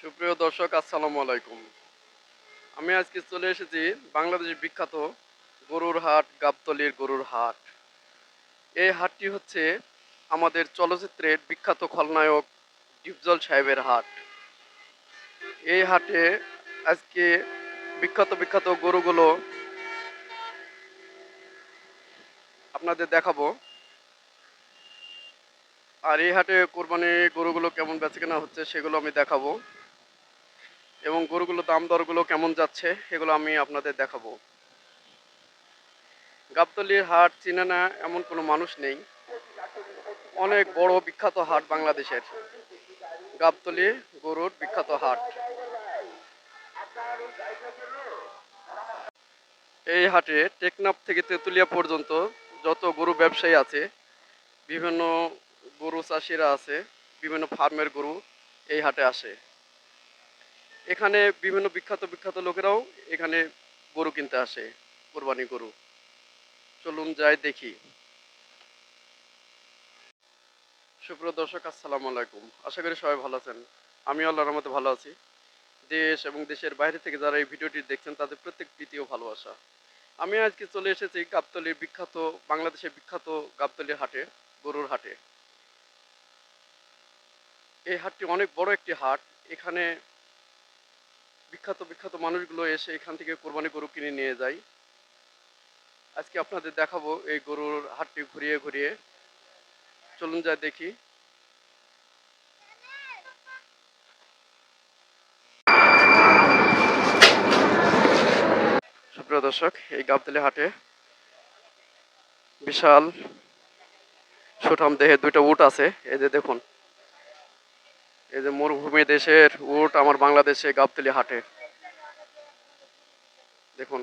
সুপ্রিয় দর্শক, আসসালামু আলাইকুম। আমি আজকে চলে এসেছি বাংলাদেশের বিখ্যাত গরুর হাট, গাবতলির গরুর হাট। এই হাটটি হচ্ছে আমাদের চলচ্চিত্রের বিখ্যাত খলনায়ক ডিপজল সাহেবের হাট। এই হাটে আজকে বিখ্যাত বিখ্যাত গরুগুলো আপনাদের দেখাবো। আর এই হাটে কোরবানি গরুগুলো কেমন বেচাকেনা হচ্ছে সেগুলো আমি দেখাবো। এবং গরুগুলো দাম দরগুলো কেমন যাচ্ছে এগুলো আমি আপনাদের দেখাবো। গাবতলির হাট চিনে না এমন কোনো মানুষ নেই। অনেক বড় বিখ্যাত হাট বাংলাদেশের। গাবতলি গরুর বিখ্যাত হাট। এই হাটে টেকনাফ থেকে তেঁতুলিয়া পর্যন্ত যত গরু ব্যবসায়ী আছে, বিভিন্ন গরু চাষিরা আছে, বিভিন্ন ফার্মের গরু এই হাটে আসে। এখানে বিভিন্ন বিখ্যাত বিখ্যাত লোকেরাও এখানে গরু কিনতে আসে, কোরবানি গরু। চলুন যাই দেখি। সুপ্রিয় দর্শক, আসসালামু আলাইকুম। আশা করি সবাই ভালো আছেন। আমি আল্লাহর রহমতে ভালো আছি। দেশ এবং দেশের বাইরে থেকে যারা এই ভিডিওটি দেখছেন, তাদের প্রত্যেক প্রীতি ও ভালোবাসা। আমি আজকে চলে এসেছি গাবতলির বিখ্যাত, বাংলাদেশের বিখ্যাত গাবতলির হাটে, গরুর হাটে। এই হাটটি অনেক বড় একটি হাট। এখানে বিখ্যাত বিখ্যাত মানুষগুলো এসে এখান থেকে কোরবানি গরু কিনে নিয়ে যায়। আজকে আপনাদের দেখাবো এই গরুর হাটটি ঘুরিয়ে ঘুরিয়ে। চলুন যাই দেখি। সুপ্রিয় দর্শক, এই গাবতলি হাটে বিশাল সুঠাম দেহে দুইটা উট আছে। এই যে দেখুন এই যে মরুভূমি দেশের উট আমার বাংলাদেশে গাবতলি হাটে। দেখুন,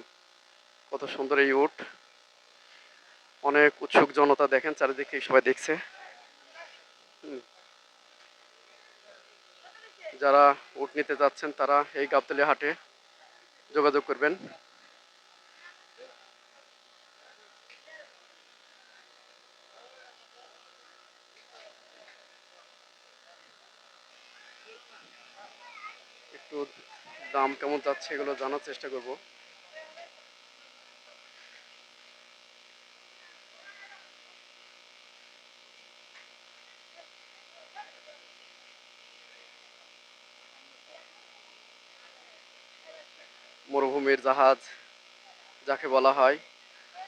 কত সুন্দর এই উট। অনেক উৎসুক জনতা দেখেন, চারিদিকে সবাই দেখছে। যারা উট নিতে যাচ্ছেন, তারা এই গাবতলি হাটে যোগাযোগ করবেন। একটু দাম কেমন যাচ্ছে এগুলো জানার চেষ্টা করব। মরুভূমির জাহাজ, যাকে বলা হয়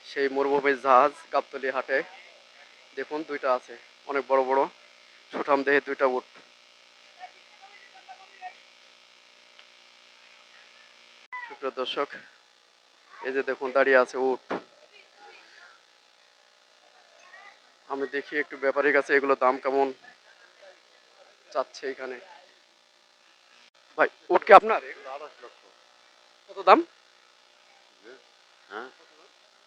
সেই মরুভূমির জাহাজ গাবতলি হাটে। দেখুন, দুইটা আছে, অনেক বড় বড়, সুঠাম দেহে দুইটা উট। দর্শক এই যে দেখুন দাঁড়িয়ে আছে উট। আমি দেখি একটু ব্যাপারীর কাছে এগুলো দাম কেমন চাচ্ছে এখানে। ভাই উট কি আপনার? এগুলো আঠাশ লক্ষ। কত দাম? হ্যাঁ?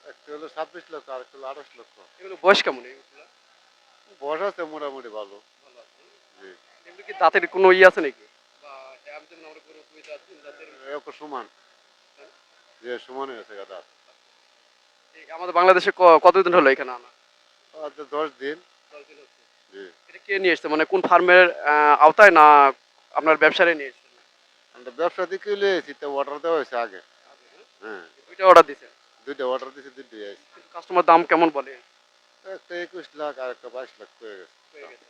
একটা হলো ছাব্বিশ লক্ষ আর একটা হলো আঠাশ লক্ষ। এগুলো বয়স কেমন বয়স আছে মোটামুটি ভালো। জি। এগুলো কি দাঁতের কোনো ইয়ে আছে নাকি? সমান। যে সমানই আছে গাদা আমাদের বাংলাদেশে কতদিন হলো এখানে আনা? দশ দিন। জি। এটা কে নিয়ে এসছে? মানে কোন ফার্মের আওতায় না আপনার ব্যবসারে নিয়ে এসছে? আমরা ব্যবসা দিকে লিয়েছি তো অর্ডার দেওয়া হয়েছে আগে। হ্যাঁ। দুইটা অর্ডার দিছে দুইটা অর্ডার দিয়েছি দুইটাই কিন্তু কাস্টমার দাম কেমন বলে? একটা একুশ লাখ আর একটা বাইশ লাখ হয়ে গেছে।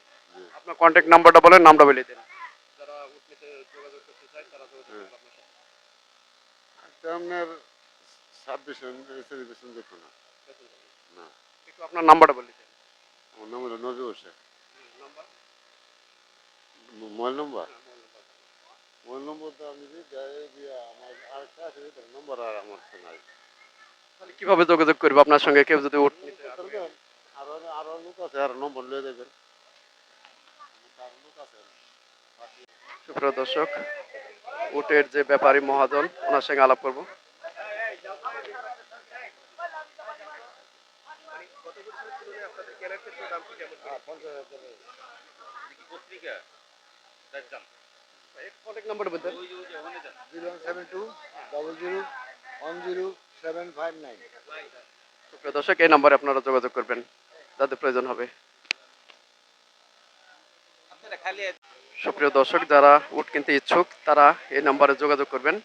আপনার কন্ট্যাক্ট নাম্বারটা বলেন নামটা বলে দেন যারা উট নিতে যোগাযোগ করতে চায় তারা যোগাযোগ হ্যাঁ। করবে আপনার সাথে একটা আপনার ছাব্বিশ সেলিব্রেশন দেখো না। না। একটু আপনার নাম্বারটা বলে দেন। আমার নাম হলো মোবাইল নম্বর? মোবাইল নম্বর। তো আমি দিয়ে আমার আরেকটা আছে নম্বর আর আমার ফোন আছে তাহলে কীভাবে যোগাযোগ করব? আপনার সঙ্গে কেউ যদি আগ্রহী আরও আরও লোক আছে আর নম্বর লয়ে দেবেন। সুপ্রিয় দর্শক উটের যে ব্যাপারী মহাজন ওনার সঙ্গে আলাপ করব। কন্ট্যাক্ট নাম্বারটা বলতেন zero seven two double zero one zero seven five nine দর্শক এই নাম্বারে আপনারা যোগাযোগ করবেন যাদের প্রয়োজন হবে। সুপ্রিয় দর্শক, যারা উট কিনতে ইচ্ছুক, তারা এই নাম্বারে যোগাযোগ করবেন।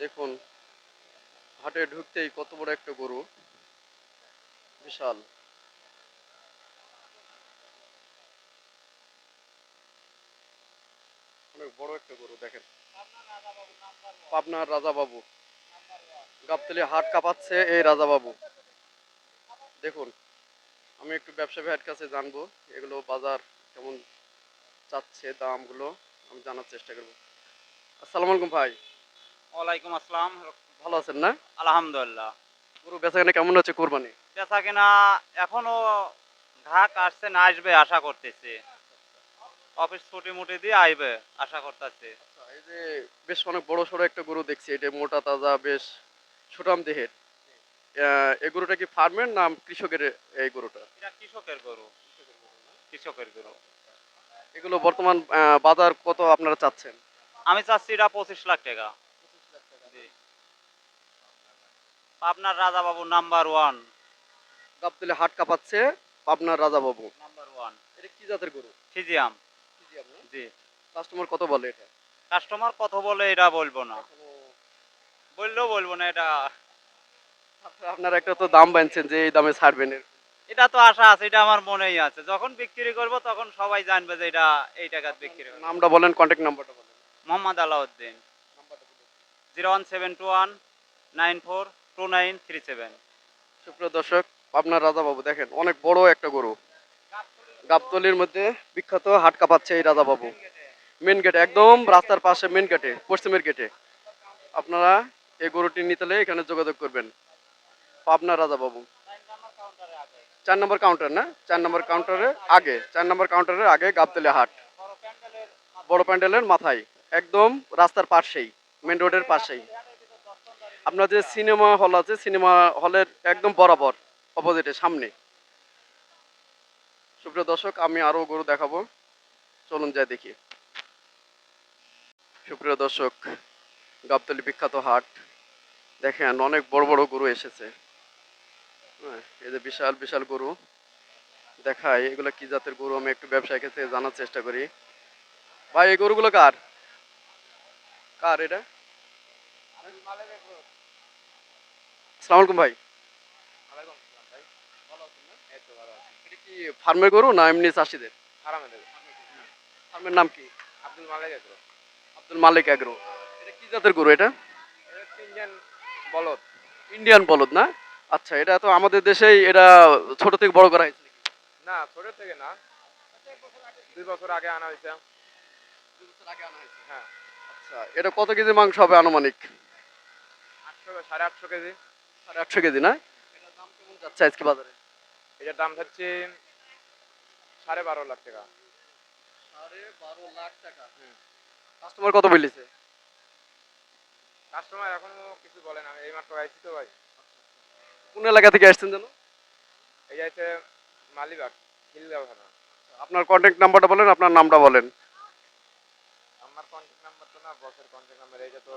দেখুন, হাটে ঢুকতেই কত বড় একটা গরু। বিশাল। অনেক বড় একটা গরু, দেখেন। পাবনার রাজা বাবু গাবতলি হাট কাঁপাচ্ছে এই রাজা বাবু দেখুন আমি একটু ব্যবসা ভাইয়ের কাছে জানব এগুলো বাজার কেমন চাচ্ছে দামগুলো আমি জানার চেষ্টা করব। আসসালামু আলাইকুম ভাই। ওয়ালাইকুম আসসালাম। ভালো আছেন না? আলহামদুলিল্লাহ। গরু বেচা কেনা কেমন হচ্ছে কোরবানি? বেচা কিনা এখনও ঘাক আসছে না আসবে আশা করতেছে। অফিস ছুটি মুটি দিয়ে আসবে আশা করতেছে। আচ্ছা এই যে বেশ অনেক বড় সড়ো একটা গরু দেখছি এটা মোটা তাজা বেশ সুঠাম দেহের এই গরুটা কি ফার্মের নাম কৃষকের এই গরুটা? কৃষকের গরু। কৃষকের গরু। এগুলো বর্তমান বাজার কত আপনারা চাচ্ছেন? আমি চাচ্ছি এটা পঁচিশ লাখ টাকা। পাবনার রাজা বাবু নাম্বার ওয়ান। গাবতলি হাট কাঁপাচ্ছে পাবনার রাজা বাবু নাম্বার ওয়ান। এটা কি জাতের গরু? ফিজিয়াম। ফিজিয়াম জি। কাস্টমার কত বলে এটা? কাস্টমার কত বলে এটা বলব না। বললেও বলব না এটা আপনারা একটা তো দাম বানছেন যে এই দামে ছাড়বেন এটা তো আশা আছে এটা আমার মনেই আছে। যখন বিক্রি করব তখন সবাই জানবে যে এটা এই টাকাত বিক্রি করব নামটা বলেন কন্ট্যাক্ট নাম্বারটা বলেন। Mohammad Alauddin. Zero one seven two one nine four two nine three seven. সুপ্রিয় দর্শক আপনার রাজা বাবু দেখেন অনেক বড় একটা গরু। গাবতলির মধ্যে বিখ্যাত হাট কাঁপাচ্ছে এই রাজা বাবু মেন গেটে একদম রাস্তার পাশে মেন গেটে পশ্চিমের গেটে আপনারা এই গরুটি নিতে হলে এখানে যোগাযোগ করবেন। পাবনা রাজা বাবু চার নম্বর কাউন্টার না? চার নম্বর কাউন্টারে আগে, চার নম্বর কাউন্টারের আগে গাবতলি হাট। বড় প্যান্ডেলের মাথায়, একদম রাস্তার পাশেই মেন রোডের পাশেই। আপনার যে সিনেমা হল আছে সিনেমা হলের একদম বরাবর অপোজিটে সামনে। সুপ্রিয় দর্শক, আমি আরও গরু দেখাবো। চলুন যাই দেখি। সুপ্রিয় দর্শক, গাবতলি বিখ্যাত হাট। দেখেন অনেক বড় বড় গরু এসেছে। হ্যাঁ, এই যে বিশাল বিশাল গরু। দেখাই এগুলো কি জাতের গরু? আমি একটু ব্যবসায়ীর ক্ষেত্রে জানার চেষ্টা করি। ভাই এই গরুগুলো কার? কার এটা? আসসালামু আলাইকুম ভাই। এটা কি ফার্মের গরু না এমনি চাষিদের? ফার্মের নাম কি? আব্দুল মালিক আব্দুল মালিক এগ্রো। এটা কি জাতের গরু এটা? ইন্ডিয়ান বলদ। ইন্ডিয়ান বলদ না? আচ্ছা এটা তো আমাদের দেশেই এটা ছোট থেকে বড় করা হয়েছে। না ছোট থেকে না। দুই বছর আগে আনা হয়েছে। দুই বছর আগে আনা হয়েছে? হ্যাঁ। আচ্ছা এটা কত কেজি মাংস হবে আনুমানিক? আটশো সাড়ে আটশো কেজি। সাড়ে আটশো কেজি না? এটার দাম কেমন যাচ্ছে আজকে বাজারে? এটার দাম থাকছে সাড়ে বারো লাখ টাকা। সাড়ে বারো লাখ টাকা। কাস্টমার কত বলেছে কাস্টমার এখনও কিছু বলে না এই মাত্র আইছি তো ভাই। কোন এলাকা থেকে আসছেন যেন? এই যাইছে মালিবাগ খিলগাঁও থানা। আপনার কন্ট্যাক্ট নাম্বারটা বলেন আপনার নামটা বলেন। আমার কন্ট্যাক্ট নাম্বার তো না বসের কন্ট্যাক্ট নাম্বার এইটা তো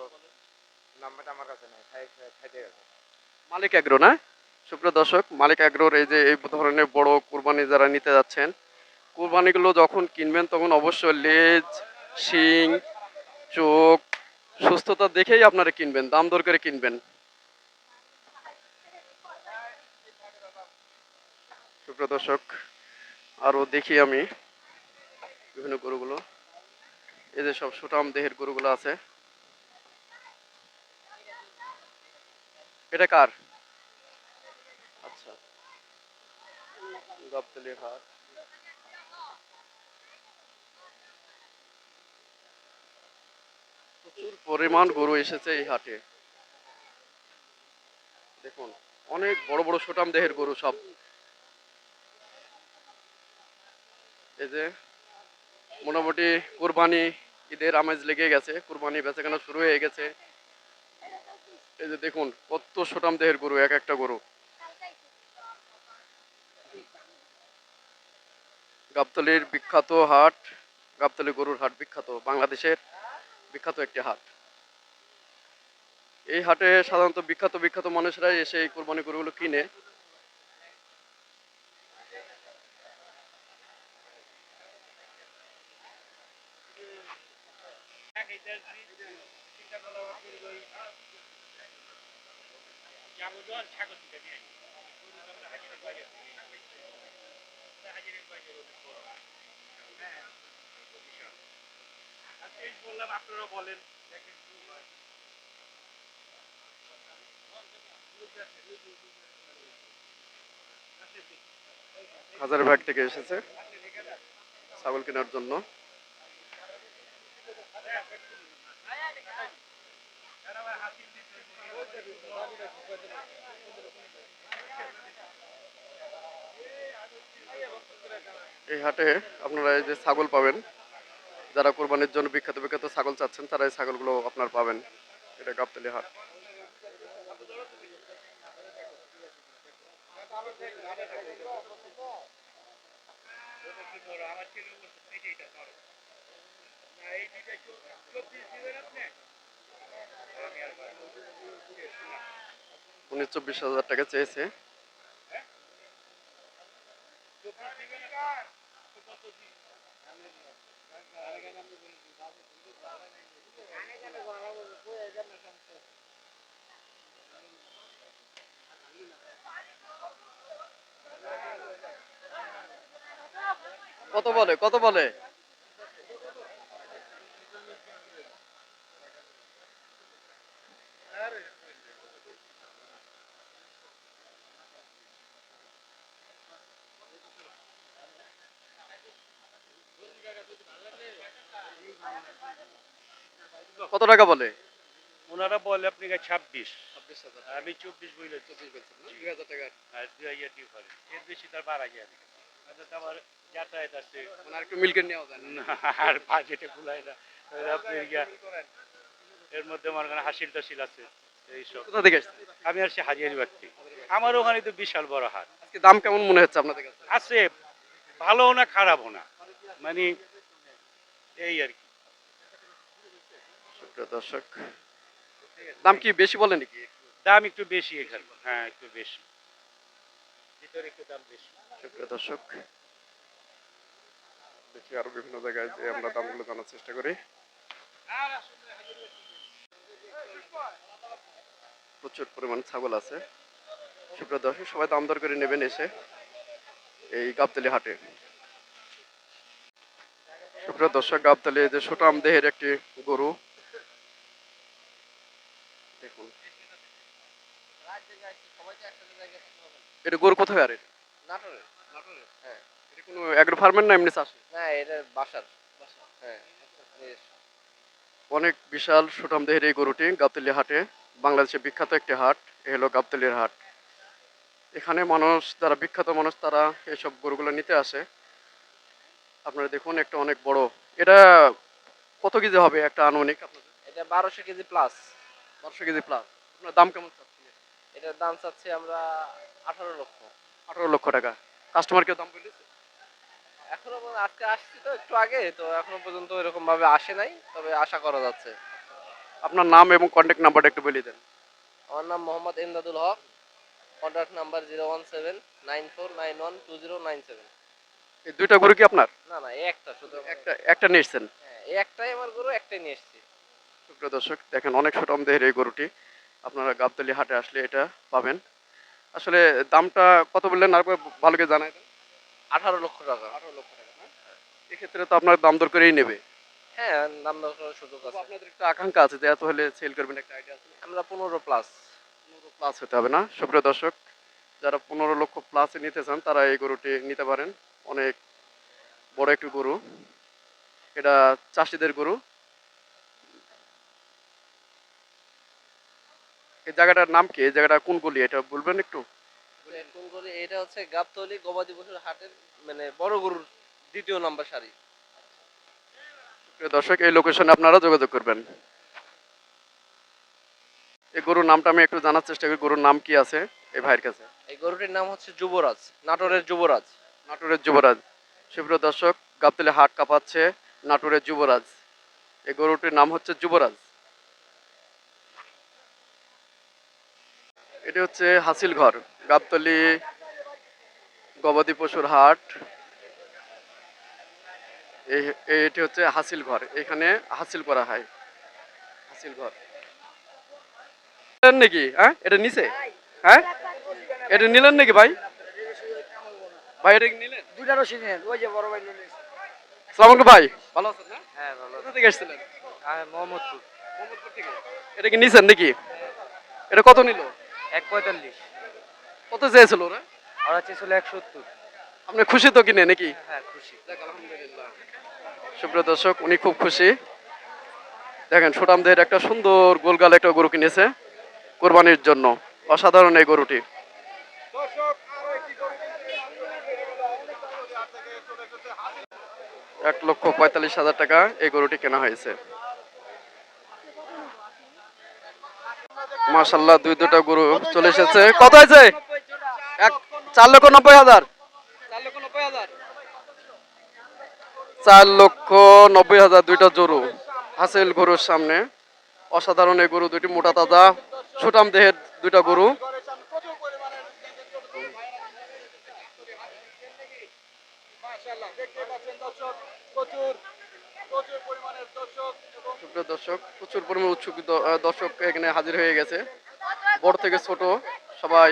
নাম্বারটা আমার কাছে নেই খাই খাইতে গেছে। মালিক অ্যাগ্রো না? সুপ্রিয় দর্শক মালিক অ্যাগ্রোর এই যে এই ধরনের বড় কুরবানি যারা নিতে যাচ্ছেন কুরবানিগুলো যখন কিনবেন তখন অবশ্যই লেজ শিং চোখ সুস্থতা দেখেই আপনারা কিনবেন, দাম দর করে কিনবেন। সুপ্রিয় দর্শক আরও দেখি আমি বিভিন্ন গরুগুলো। এই যে সব সুটাম দেহের গরুগুলো আছে। এটা কার? আচ্ছা। গাবতলি হাট প্রচুর পরিমাণ গরু এসেছে এই হাটে। দেখুন, অনেক বড় বড় সুটাম দেহের গরু সব। এই যে, মোটামুটি কোরবানি ঈদের আমেজ লেগে গেছে, কুরবানি বেচাকেনা শুরু হয়ে গেছে। এই যে দেখুন, কত সুটাম দেহের গরু, এক একটা গরু। গাবতলির বিখ্যাত হাট, গাবতলি গরুর হাট বিখ্যাত, বাংলাদেশের বিখ্যাত একটি হাট। এই হাটে সাধারণত বিখ্যাত বিখ্যাত মানুষরাই এসে এই কোরবানি গরুগুলো কিনে। হাজারবাগ থেকে এসেছে ছাগল কেনার জন্য। এই হাটে আপনারা এই যে ছাগল পাবেন যারা কোরবানির জন্য বিখ্যাত বিখ্যাত ছাগল চাচ্ছেন তারা এই ছাগলগুলো আপনার পাবেন। এটা গাবতলি হাট। উনিশ চব্বিশ হাজার টাকা চেয়েছে। কত বলে? কত বলে? কত টাকা বলে? ওনারা বলে আপনি ছাব্বিশ। আমি চব্বিশ দুই হাজার টাকা। আর দুই হাজার এর বেশি তার বাড়া যায় আমার যাতায়াত আছে। একটু মিল্কের নেওয়া যায়। না না, আর বাজেটে কুলায় না। আপনি এর মধ্যে আমার ওখানে হাসিল টাসিল আছে। এইসব কোথা থেকে আমি আর হাজিয়ারি ব্যক্তি আমার ওখানে তো বিশাল বড় হাট। দাম কেমন মনে হচ্ছে আপনাদের কাছে? আছে ভালো না খারাপও না। মানে এই আর কি। সুপ্রিয় দর্শক দাম কি বেশি বলে নাকি? দাম একটু বেশি এখানে। হ্যাঁ একটু বেশি। ভিতরে একটু দাম বেশি। সুপ্রিয় দর্শক দেখি আরও বিভিন্ন জায়গায় যে আমরা দামগুলো জানার চেষ্টা করি। প্রচুর পরিমাণ ছাগল আছে। সুপ্রিয় দর্শক সবাই দাম দর করে নেবেন এসে এই গাবতলি হাটে। সুপ্রিয় দর্শক গাবতলি যে সুটাম দেহের একটি গরু দেখুন এটা গরু কোথায় আর এটা? নাটোরের হ্যাঁ। এটা কোনো অ্যাগ্রো ফার্মের না এমনি চাষ না এটা বাসার। হ্যাঁ অনেক বিশাল সুঠাম দেহের এই গরুটি গাবতলি হাটে বাংলাদেশের বিখ্যাত একটি হাট এ হলো গাবতলির হাট। এখানে মানুষ যারা বিখ্যাত মানুষ তারা এইসব গরুগুলো নিতে আসে। আপনারা দেখুন একটা অনেক বড়। এটা কত কেজি হবে একটা আনুমানিক আপনাদের? এটা বারোশো কেজি প্লাস বারোশো কেজি প্লাস আপনার দাম কেমন চাচ্ছেন? এটার দাম চাচ্ছি আমরা আঠারো লক্ষ। আঠারো লক্ষ টাকা। কাস্টমার কেউ দাম বলেছে এখনও আজকে আসছি তো একটু আগে তো এখনও পর্যন্ত এরকম ভাবে আসে নাই তবে আশা করা যাচ্ছে। আপনার নাম এবং কন্ট্যাক্ট নাম্বারটা একটু বলে দেন। আমার নাম Mohammad Emdadul Haque contact number zero one seven nine four nine one two zero nine seven. এই দুইটা গরু কি আপনার? না না এই একটা শুধু একটা একটা নিয়ে এসছেন? হ্যাঁ এই একটাই আমার গরু একটাই নিয়ে এসছি। সুপ্রিয় দর্শক দেখেন অনেক সুঠাম দেহের এই গরুটি। আপনারা গাবতলি হাটে আসলে এটা পাবেন। আসলে দামটা কত বললেন? আর ভালো করে জানাই দেন। আঠারো লক্ষ টাকা। আঠারো লক্ষ টাকা না? এক্ষেত্রে তো আপনার দাম দর করেই নেবে। হ্যাঁ দাম দর করার সুযোগ আছে। আপনাদের একটা আকাঙ্ক্ষা আছে যে এত হলে সেল করবেন একটা আইডিয়া আছে? আমরা পনেরো প্লাস পনেরো প্লাস হতে হবে না। সুপ্রিয় দর্শক যারা পনেরো লক্ষ প্লাসে নিতে চান তারা এই গরুটি নিতে পারেন। অনেক বড় একটি গরু। এটা চাষিদের গরু। এই জায়গাটার নাম কি? এই জায়গাটা কোন গলি? এটা বলবেন একটু? কোন গরু এটা হচ্ছে গাবতলি গবাদি পশুর হাটের মানে বড় গরুর দ্বিতীয় নাম্বার সারি। দর্শক এই লোকেশনে আপনারা যোগাযোগ করবেন। এই গরুর নামটা আমি একটু জানার চেষ্টা করি গরুর নাম কি আছে এই ভাইয়ের কাছে? এই গরুটির নাম হচ্ছে যুবরাজ নাটোরের যুবরাজ। নাটোরের যুবরাজ। সুপ্রিয় দর্শক গাবতলে হাট কাঁপাচ্ছে নাটোরের যুবরাজ। এই গরুটির নাম হচ্ছে যুবরাজ। এটি হচ্ছে হাসিল ঘর গাবতলি গবাদি পশুর হাট। এই- এটি হচ্ছে হাসিল ঘর এখানে হাসিল করা হয়। হাসিল ঘর। নাকি? হ্যাঁ? এটা নিচে? হ্যাঁ? এটা নিলেন নাকি ভাই? ভাই এটা নিলেন? দুটা রশি নেন ওই যে বড় ভাই নিলেন। সালাম আলাইকুম ভাই। ভালো আছেন না? হ্যাঁ ভালো কোথা থেকে এসেছিলেন হ্যাঁ মোহাম্মদপুর। মোহাম্মদপুর থেকে? এটা কি নিছেন নাকি? এটা কত নিল? এক পঁয়তাল্লিশ। কত চেয়েছিল ওরা? আর আছে এক সত্তর আপনি খুশি তো কিনে নাকি? হ্যাঁ খুশি। সুপ্রিয় দর্শক উনি খুব খুশি। দেখেন সুটামদের একটা সুন্দর গোলগাল একটা গরু কিনেছে কোরবানির জন্য। অসাধারণ এই গরুটি। এক লক্ষ পঁয়তাল্লিশ হাজার টাকা এই গরুটি কেনা হয়েছে। মাশাল্লাহ দুই দুটা গরু চলে এসেছে। কত হয়েছে? এক, চার লক্ষ নব্বই হাজার। চার লক্ষ নব্বই হাজার দুইটা গরু হাসিল গরুর সামনে। অসাধারণ এই গরু, দুইটি মোটা তাজা সুটাম দেহের দুইটা গরু। সুপ্রিয় দর্শক প্রচুর পরিমাণ উৎসুক দর্শক এখানে হাজির হয়ে গেছে। বড় থেকে ছোট সবাই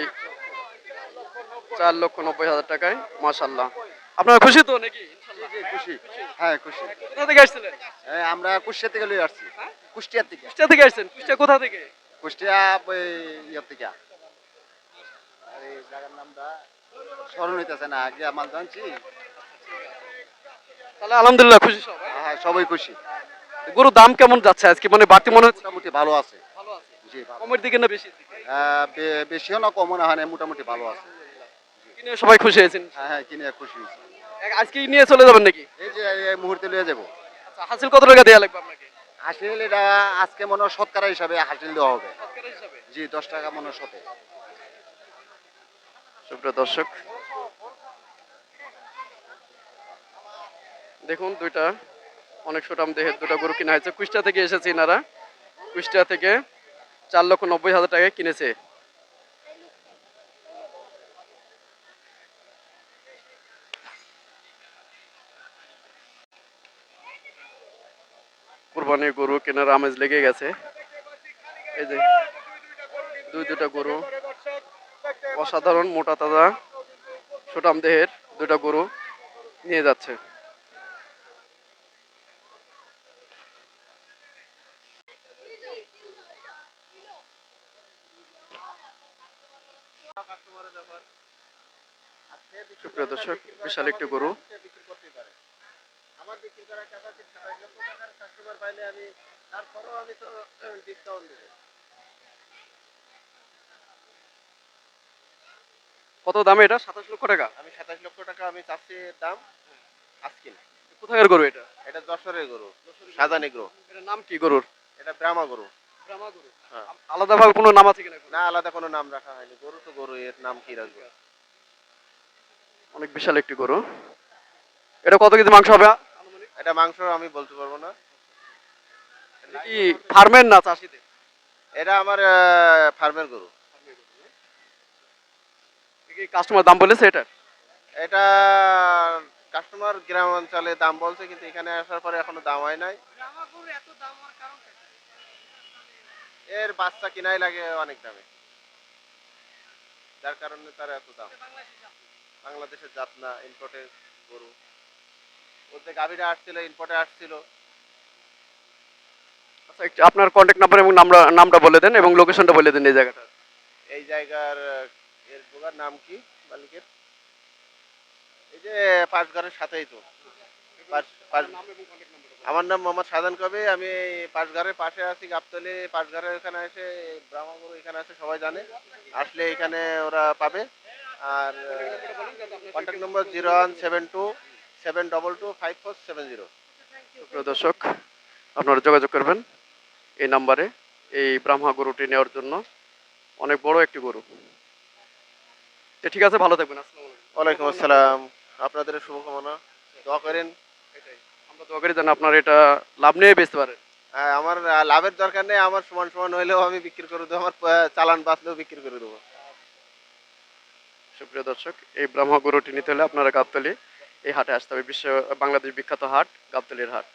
চার লক্ষ নব্বই হাজার টাকায় মাশাল্লাহ আপনারা খুশি তো নাকি? খুশি। হ্যাঁ খুশি। কোথা থেকে আসছিলেন? হ্যাঁ, আমরা কুষ্টিয়া থেকে লই আসছি। কুষ্টিয়ার থেকে। কুষ্টিয়া থেকে আসছেন? কুষ্টিয়া কোথা থেকে? কুষ্টিয়া ওই থেকে। আর জায়গার নামটা স্মরণ হইতেছে না আগে আমার জানছি। তাহলে আলহামদুলিল্লাহ খুশি সবাই। হ্যাঁ সবাই খুশি। গরুর দাম কেমন যাচ্ছে আজকে? মানে বাড়তি মনে হচ্ছে? মোটামুটি ভালো আছে। ভালো আছে। জি ভালো। কমের দিকে না বেশি দিকে? বেশিও না কমও না হয় মোটামুটি ভালো আছে। কিনে সবাই খুশি হয়েছেন? হ্যাঁ হ্যাঁ কিনে খুশি হয়েছি। আজকে নিয়ে চলে যাবেন নাকি? এই যে এই মুহূর্তে লিয়ে যাব। আচ্ছা হাসিল কত টাকা দেওয়া লাগবে আপনাকে? হাসিল এটা আজকে মনে হয় শতকরা হিসাবে হাসিল দেওয়া হবে। সরকারি হিসাবে? জি দশ টাকা মনে হয় শতে। সুপ্রিয় দর্শক দেখুন, দুইটা। অনেক সুটাম দেহের দুটো গরু কিনা হয়েছে। কুষ্টিয়া থেকে এসেছে ইনারা। কুষ্টিয়া থেকে চার লক্ষ নব্বই হাজার টাকায় কিনেছে। কুরবানির গরু কেনার আমেজ লেগে গেছে। এই যে, দুই দুটা গরু। অসাধারণ মোটা তাজা সুটাম দেহের দুটা গরু নিয়ে যাচ্ছে। সুপ্রিয় দর্শক বিশাল একটি গরু। কত দামে এটা? সাতাশ লক্ষ টাকা? আমি সাতাশ লক্ষ টাকা আমি চাচ্ছি দাম আজকে। কোথাকার গরু এটা? এটা যশোরের গরু সাদা গরু। এটা নাম কি গরুর? এটা ব্রাহ্মা গরু। হ্যাঁ। আলাদা ভাবে কোনো নাম আছে কিনা না আলাদা কোনো নাম রাখা হয়নি। গরু তো গরু এর নাম কি রাখব? অনেক বিশাল একটি গরু। এটা কত কেজি মাংস হবে? এটা মাংস আমি বলতে পারব না। কি ফার্মের না চাষিদের? এটা আমার ফার্মের গরু। কাস্টমার দাম বলেছে এটা এটা কাস্টমার গ্রাম অঞ্চলে দাম বলছে কিন্তু এখানে আসার পরে এখনও দাম হয় নাই। এর বাচ্চা কিনাই লাগে অনেক দামে। যার কারণে তার এত দাম। বাংলাদেশের জাত না ইম্পোর্টের গরু। বলতে গাভীরা আসছিল ইম্পোর্টে আসছিল। আচ্ছা একটু আপনার কন্ট্যাক্ট নাম্বার এবং নামটা নামটা বলে দেন এবং লোকেশনটা বলে দেন এই জায়গাটা এই জায়গার এর গোগার নাম কি মালিকের? এই যে পাঁচঘরের সাথেই তো। পাঁচ- পাঁচ- আমার নাম মোহাম্মদ সাজান কবি আমি এই পাঁচঘরের পাশে আছি গাবতলি। পাঁচঘরের এখানে এসে ব্রাহ্মণগুরু এখানে আছে সবাই জানে। আসলে এখানে ওরা পাবে। আর contact number zero one seven two seven double two five four seven zero প্রিয় দর্শক আপনারা যোগাযোগ করবেন এই নাম্বারে এই ব্রাহ্মা গরুটি নেওয়ার জন্য। অনেক বড় একটি গরু। তো ঠিক আছে ভালো থাকবেন আসসালামু আলাইকুম। ওয়ালাইকুম আসসালাম। আপনাদের শুভকামনা। দোয়া করেন। এটাই। আমরা দোয়া করি যেন আপনার এটা লাভ নিয়ে বেচতে পারেন। আহ, আমার লাভের দরকার নেই আমার সমান সমান হইলেও আমি বিক্রি করে দেবো আমার চালান বাঁচলেও বিক্রি করে দেবো। সুপ্রিয় দর্শক, এই ব্রাহ্মা গরুটি নিতে হলে আপনারা গাবতলি এই হাটে আসতে হবে, বিশ্ব বাংলাদেশ বিখ্যাত হাট, গাবতলির হাট।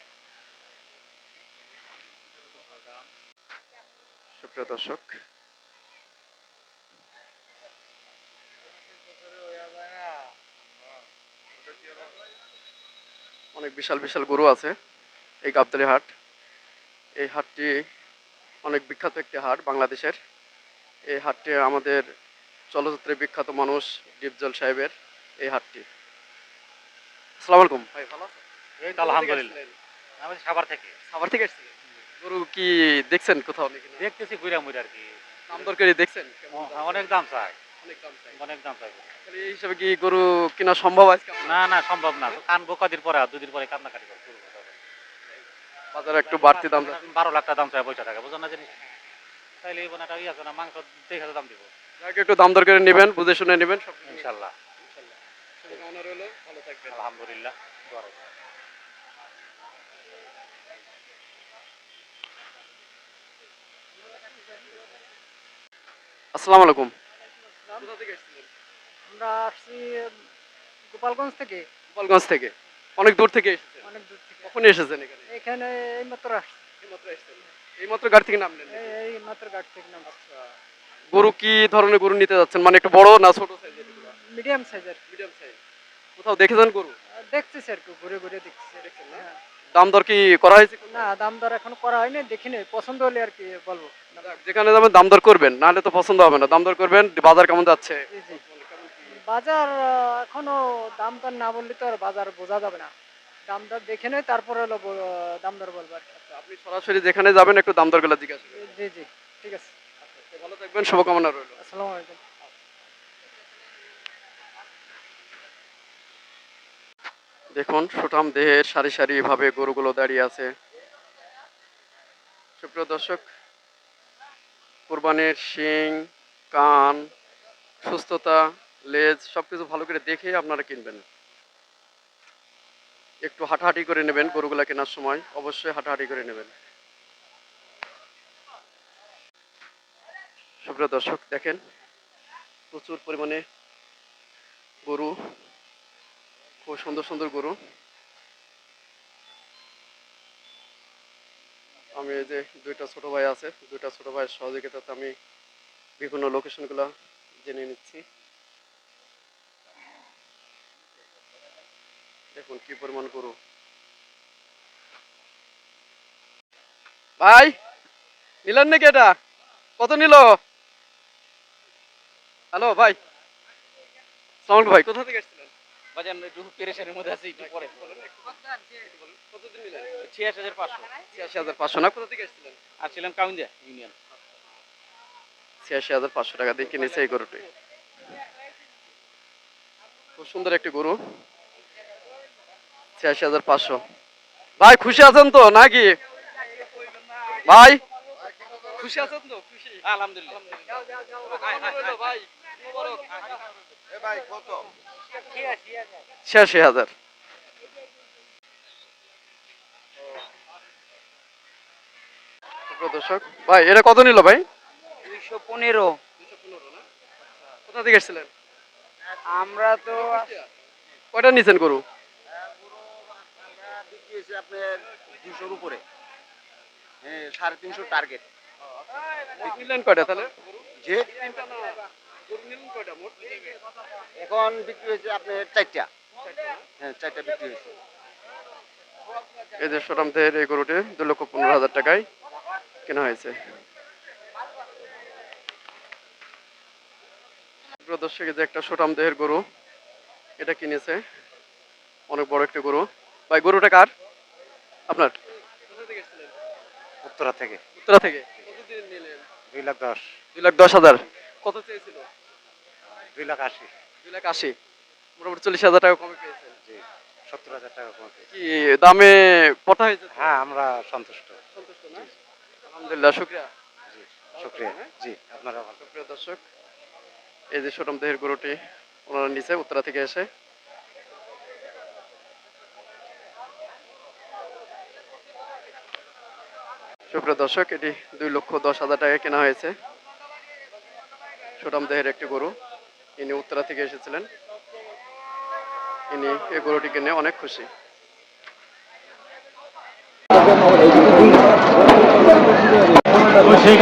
সুপ্রিয় দর্শক, অনেক বিশাল বিশাল গরু আছে এই গাবতলি হাট। এই হাটটি অনেক বিখ্যাত একটি হাট বাংলাদেশের। এই হাটটি আমাদের চলচ্চিত্রে বিখ্যাত মানুষ ডিপজল সাহেবের এই হাটটি আসসালামু আলাইকুম। ভাই ভালো আলহামদুলিল্লাহ। আমি সাবার থেকে। খাবার থেকে এসেছিলেন গরু কি দেখছেন কোথাও নাকি দেখতেছি ঘুরা মুড়ি আর কি। দাম দরকারি দেখছেন? ও- অনেক দাম চাই। অনেক দাম চাই। অনেক দাম চাই। তাহলে এই হিসাবে কি গরু কেনা সম্ভব আজকে? না না সম্ভব না। কানবো কদিন পরে আর দুদিন পরে কান্নাকাটি করে শুরু বাজারে একটু বাড়তি দাম। বারো লাখ টাকা দাম চাই পয়সা টাকা বুঝো না জিনিস তাইলে এই বোনাটা ইয়ে আছে না মাংস দেখে দাম দিব। যাকে একটু দাম দর করে নেবেন বুঝে শুনে নেবেন সব ইনশাল্লাহ। আলহামদুলিল্লাহ। আসসালামু আলাইকুম। কোথা থেকে এসেছিলেন আমরা আসছি গোপালগঞ্জ থেকে। গোপালগঞ্জ থেকে। অনেক দূর থেকে এসেছেন। অনেক দূর থেকে। কখন এসেছেন এখানে? এখানে এই আসছি। এইমাত্র এসেছেন এইমাত্র গাড়ি থেকে নামলেন এই এই মাত্র গাড়ি থেকে নাম গরু কি ধরনের গরু নিতে যাচ্ছেন? মানে একটু বড় না ছোট সাইজের মিডিয়াম সাইজের মিডিয়াম সাইজ কোথাও দেখেছেন গরু? দেখতেছি আর কি ঘুরে ঘুরে দেখতেছি। দাম দর কি করা হয়েছে না দাম দর এখন করা হয়নি দেখিনি পছন্দ হলে আর কি বলব। যেখানে যাবেন দাম দর করবেন নাহলে তো পছন্দ হবে না। দাম দর করবেন বাজার কেমন যাচ্ছে? বাজার এখনও দাম দর না বললে তো আর বাজার বোঝা যাবে না। দাম দর দেখে নয় তারপরে হলো দাম দর বলব আর কি। আপনি সরাসরি যেখানে যাবেন একটু দাম দরগুলো জিজ্ঞাসা জি জি ঠিক আছে। ভালো থাকবেন শুভকামনা রইল। আসসালামু আলাইকুম। দেখুন সুঠাম দেহের সারি সারি ভাবে গরুগুলো দাঁড়িয়ে আছে। সুপ্রিয় দর্শক কোরবানির শিং কান সুস্থতা লেজ সবকিছু ভালো করে দেখে আপনারা কিনবেন। একটু হাঁটাহাঁটি করে নেবেন গরুগুলা কেনার সময় অবশ্যই হাঁটাহাঁটি করে নেবেন। সুপ্রিয় দর্শক, দেখেন প্রচুর পরিমাণে গরু, খুব সুন্দর সুন্দর গরু। আমি এই যে দুইটা ছোট ভাই আছে, দুইটা ছোট ভাইয়ের সহযোগিতাতে আমি বিভিন্ন লোকেশনগুলো জেনে নিচ্ছি। দেখুন কি পরিমাণ গরু। ভাই, নিলেন নাকি এটা? কত নিল? হ্যালো ভাই। সাউন্ড ভাই কোথা থেকে এসেছিলেন বাজান একটু পেরেশানির মধ্যে আছে একটু পরে। কতদিন নিলেন ছিয়াশি হাজার পাঁচশো। ছিয়াশি হাজার পাঁচশো না কোথা থেকে এসেছিলেন আর কাউন্দিয়া ইউনিয়ন। ছিয়াশি হাজার পাঁচশো টাকা দিয়ে কিনেছে এই গরুটি। খুব সুন্দর একটি গরু। ছিয়াশি হাজার পাঁচশো। ভাই খুশি আছেন তো নাকি? ভাই খুশি আছেন তো? খুশি। আলহামদুলিল্লাহ। ভাই। ছিয়াশি হাজার। দর্শক ভাই এটা কত নিল ভাই? দুইশো পনেরো। কোথা থেকে এসেছিলেন? আমরা তো কয়টা নিছেন গরু? আপনার দুশোর উপরে হ্যাঁ সাড়ে তিনশো টার্গেট নিলেন কয়টা তাহলে? যে এখন বিক্রি হয়েছে আপনার চারটা। হ্যাঁ চারটা বিক্রি হয়েছে। এই যে সোরাম এই গরুটি দু লক্ষ পনেরো হাজার টাকায় কেনা হয়েছে। দর্শক যে একটা সোটাম দেহের গরু এটা কিনেছে। অনেক বড় একটা গরু। ভাই গরুটা কার? আপনার? উত্তরা থেকে। উত্তরা থেকে। দুই লাখ দশ। দুই লাখ দশ হাজার। কত চেয়েছিল? দুই লাখ আশি। দুই লাখ আশি। মোটামুটি চল্লিশ হাজার টাকা কমে পেয়েছেন জি সত্তর হাজার টাকা কমে কি দামে পটা হয়েছে? হ্যাঁ আমরা সন্তুষ্ট। সন্তুষ্ট না? আলহামদুলিল্লাহ শুক্রিয়া। জি শুক্রিয়া। জি আপনারা ভালো। প্রিয় দর্শক এই যে সোটম দেহের গরুটি ওনারা নিচে উত্তরা থেকে এসে। সুপ্রিয় দর্শক এটি দুই লক্ষ দশ হাজার টাকা কেনা হয়েছে। সুটাম দেহের একটি গরু। ইনি উত্তরা থেকে এসেছিলেন। ইনি এই গরুটিকে নিয়ে অনেক খুশি। সেই